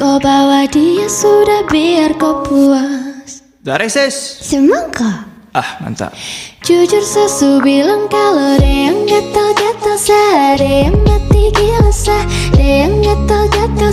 Kau bawa dia sudah biar kau puas. Udah Reses? Semangka? Ah mantap. Jujur sesu bilang kalau ada yang gatal-gatal sah. Ada yang mati gila sah. Ada yang gatal-gatal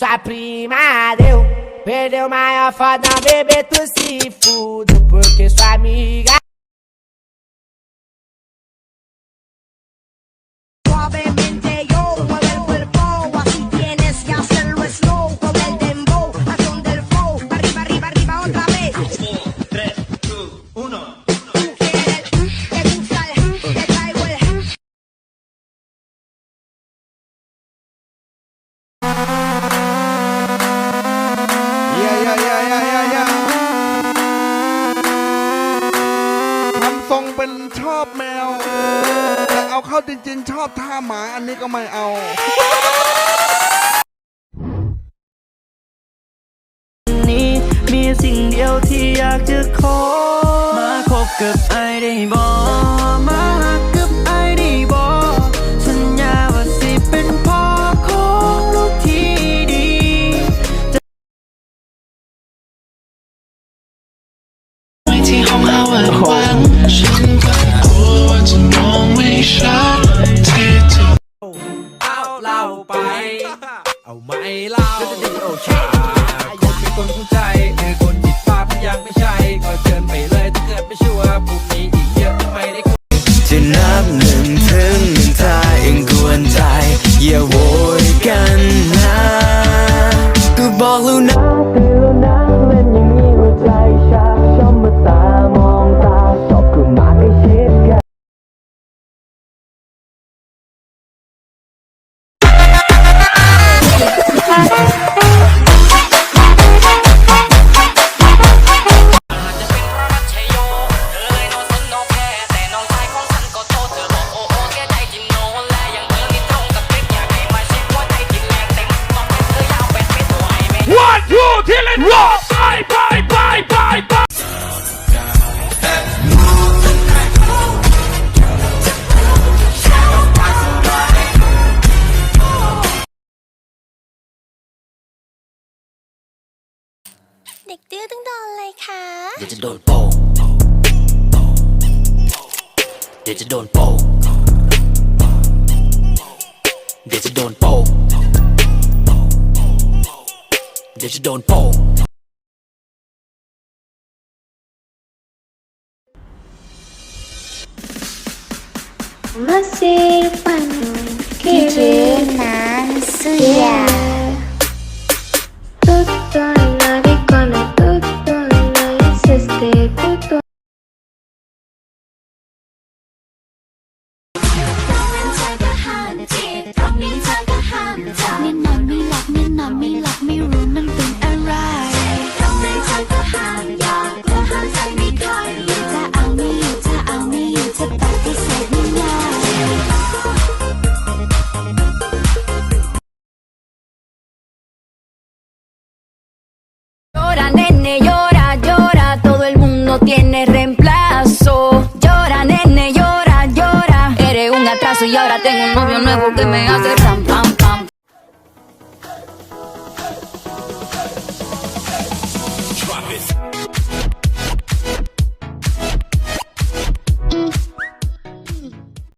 sua prima deu. Perdeu maior foda, bebê, tu se fudo. Porque sua amiga. เป็นชอบแมว แต่เอาเข้าจริง ๆ ชอบท่าหมาอันนี้ก็ไม่เอานี้มีสิ่งเดียวที่อยากจะขอ มาคบกับไอได้บอก ที่ห้องเอาอันหวังฉันก็กลัวว่าจะมองไม่ชัดที่เธอเอาเหล่าไป เอาไม่เล่าจะดีโอชาคนเป็นคนเข้าใจ เด็กดื้อต้องโดนเลยค่ะเดี๋ยวจะโดนโป่งเดี๋ยวจะโดนโป่งเดี๋ยวจะโดนโป่งเดี๋ยวจะโดนโป่ง Você, pano, querer, querer. Nuevo que me hace